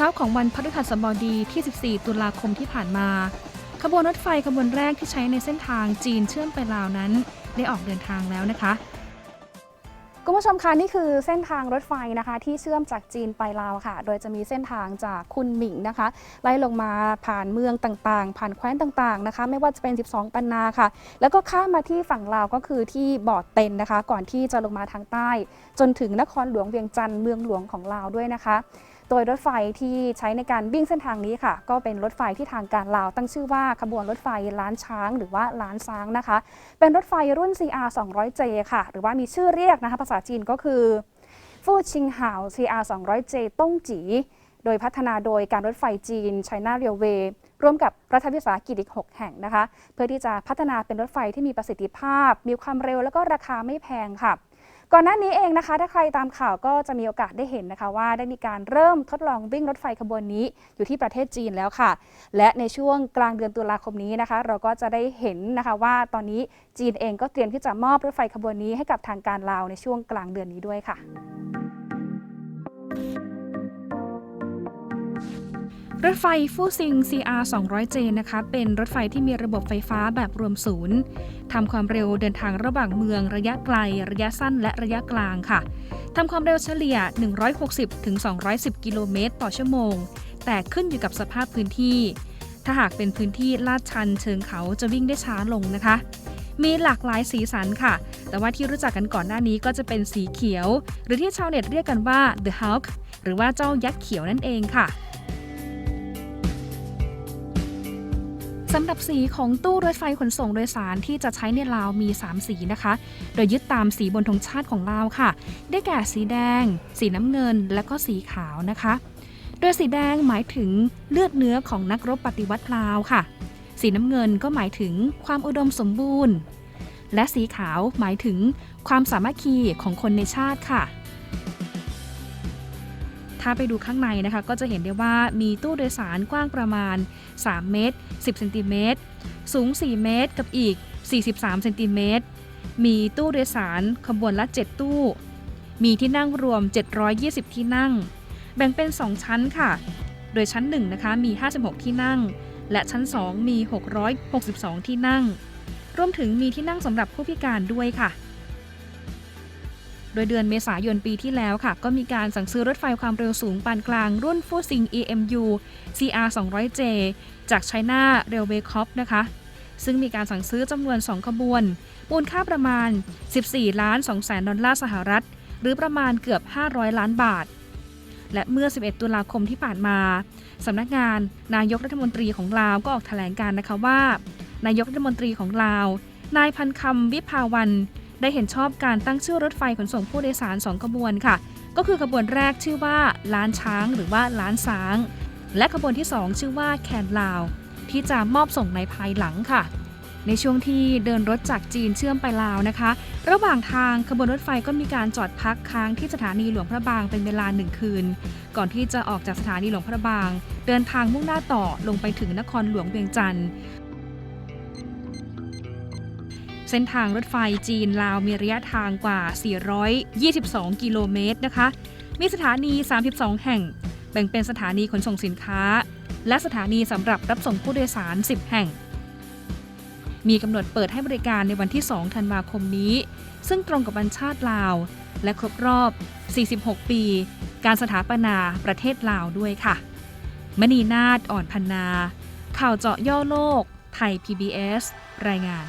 ช้าของวันพฤหัสบดีที่ 14 ตุลาคมที่ผ่านมา ขบวนรถไฟขบวนแรกที่ใช้ในเส้นทางจีนเชื่อมไปลาวนั้น ได้ออกเดินทางแล้วนะคะคุณผู้ชมคะนี่คือเส้นทางรถไฟนะคะ ที่เชื่อมจากจีนไปลาวค่ะ โดยจะมีเส้นทางจากคุนหมิงนะคะ ไล่ลงมาผ่านเมืองต่างๆ ผ่านแคว้นต่างๆนะคะ ไม่ว่าจะเป็น 12 ปันนาค่ะ แล้วก็ข้ามมาที่ฝั่งลาวก็คือที่บ่อเต็นนะคะ ก่อนที่จะลงมาทางใต้ จนถึงนครหลวงเวียงจันทร์เมืองหลวงของลาวด้วยนะคะ โดยรถไฟที่ใช้ในการวิ่งเส้นทางนี้ค่ะ ก็เป็นรถไฟที่ทางการลาว ตั้งชื่อว่าขบวนรถไฟล้านช้างหรือว่าล้านช้างนะคะ เป็นรถไฟรุ่น CR 200J ค่ะ หรือว่ามีชื่อเรียกนะคะภาษาจีนก็คือฟู่ชิงหาว CR 200J ต้งจี โดยพัฒนาโดยการรถไฟจีน China Railway ร่วมกับรัฐวิสาหกิจอีก 6 แห่งนะคะ เพื่อที่จะพัฒนาเป็นรถไฟที่มีประสิทธิภาพ มีความเร็วแล้วก็ราคาไม่แพงค่ะ ก่อนหน้านี้เองนะคะ ถ้าใครตามข่าวก็จะมีโอกาสได้เห็นนะคะว่าได้มีการเริ่มทดลองวิ่งรถไฟขบวนนี้อยู่ที่ประเทศจีนแล้วค่ะ และในช่วงกลางเดือนตุลาคมนี้นะคะ เราก็จะได้เห็นนะคะว่าตอนนี้จีนเองก็เตรียมที่จะมอบรถไฟขบวนนี้ให้กับทางการลาวในช่วงกลางเดือนนี้ด้วยค่ะ รถไฟฟู่ซิง CR 200J นะคะ เป็นรถไฟที่มีระบบไฟฟ้าแบบรวมศูนย์ทำความเร็วเดินทางระหว่างเมืองระยะไกล ระยะสั้นและระยะกลางค่ะทำความเร็วเฉลี่ย 160ถึง210 กิโลเมตร ต่อชั่วโมง แต่ขึ้นอยู่กับสภาพพื้นที่ ถ้าหากเป็นพื้นที่ลาดชันเชิงเขาจะวิ่งได้ช้าลงนะคะ มีหลากหลายสีสันค่ะ แต่ว่าที่รู้จักกันก่อนหน้านี้ก็จะเป็นสีเขียว หรือที่ชาวเน็ตเรียกกันว่า The Hulk หรือว่าเจ้ายักษ์เขียวนั่นเองค่ะ สำหรับสีของตู้รถไฟขนส่งโดยสารที่จะใช้ในลาวมี 3 สีนะคะ โดยยึดตามสีบนธงชาติของลาวค่ะ ได้แก่สีแดง สีน้ำเงิน และก็สีขาวนะคะ โดยสีแดงหมายถึงเลือดเนื้อของนักรบปฏิวัติลาวค่ะ สีน้ำเงินก็หมายถึงความอุดมสมบูรณ์ และสีขาวหมายถึงความสามัคคีของคนในชาติค่ะ ไปดูข้างในนะคะ ก็จะเห็นได้ว่ามีตู้โดยสารกว้างประมาณ 3 เมตร 10เซนติเมตร สูง 4 เมตรกับอีก 43เซนติเมตร มีตู้โดยสารขบวนละ 7 ตู้ มีที่นั่งรวม 720 ที่นั่ง แบ่งเป็น 2 ชั้นค่ะ โดยชั้น1นะคะมี 56 ที่นั่ง และชั้น 2 มี 662 ที่นั่ง รวมถึงมีที่นั่งสำหรับผู้พิการด้วยค่ะ โดยเดือนเมษายนปีที่แล้วค่ะ ก็มีการสั่งซื้อรถไฟความเร็วสูงปานกลาง รุ่นฟูซิง EMU CR 200J จาก China Railway Corp นะคะ ซึ่งมีการสั่งซื้อจำนวน 2 ขบวน มูลค่าประมาณ 14 ล้าน2แสนดอลลาร์สหรัฐ หรือประมาณเกือบ 500 ล้านบาท และเมื่อ 11 ตุลาคมที่ผ่านมาสำนักงานนายกรัฐมนตรีของลาวก็ออกแถลงการนะคะว่า นายกรัฐมนตรีของลาวนายพันคำวิภาวัน ได้เห็นชอบการตั้งชื่อรถไฟขนส่งผู้โดยสาร 2 ขบวนค่ะ ก็คือขบวนแรกชื่อว่าล้านช้าง หรือว่าล้านสาง และขบวนที่ 2 ชื่อว่าแคนลาว ที่จะมอบส่งในภายหลังค่ะ ในช่วงที่เดินรถจากจีนเชื่อมไปลาวนะคะ ระหว่างทางขบวนรถไฟก็มีการจอดพักค้างที่สถานีหลวงพระบางเป็นเวลาหนึ่งคืน ก่อนที่จะออกจากสถานีหลวงพระบาง เดินทางมุ่งหน้าต่อลงไปถึงนครหลวงเวียงจันทร์ เส้นทางรถไฟจีนลาวมีระยะทางกว่า 422 กิโลเมตรนะคะ มีสถานี 32 แห่ง แบ่งเป็นสถานีขนส่งสินค้า และสถานีสำหรับรับส่งผู้โดยสาร 10 แห่ง มีกำหนดเปิดให้บริการในวันที่ 2 ธันวาคมนี้ ซึ่งตรงกับวันชาติลาว และครบรอบ 46 ปี การสถาปนาประเทศลาวด้วยค่ะ มณีนาฏอ่อนพันนา ข่าวเจาะย่อโลก ไทย PBS รายงาน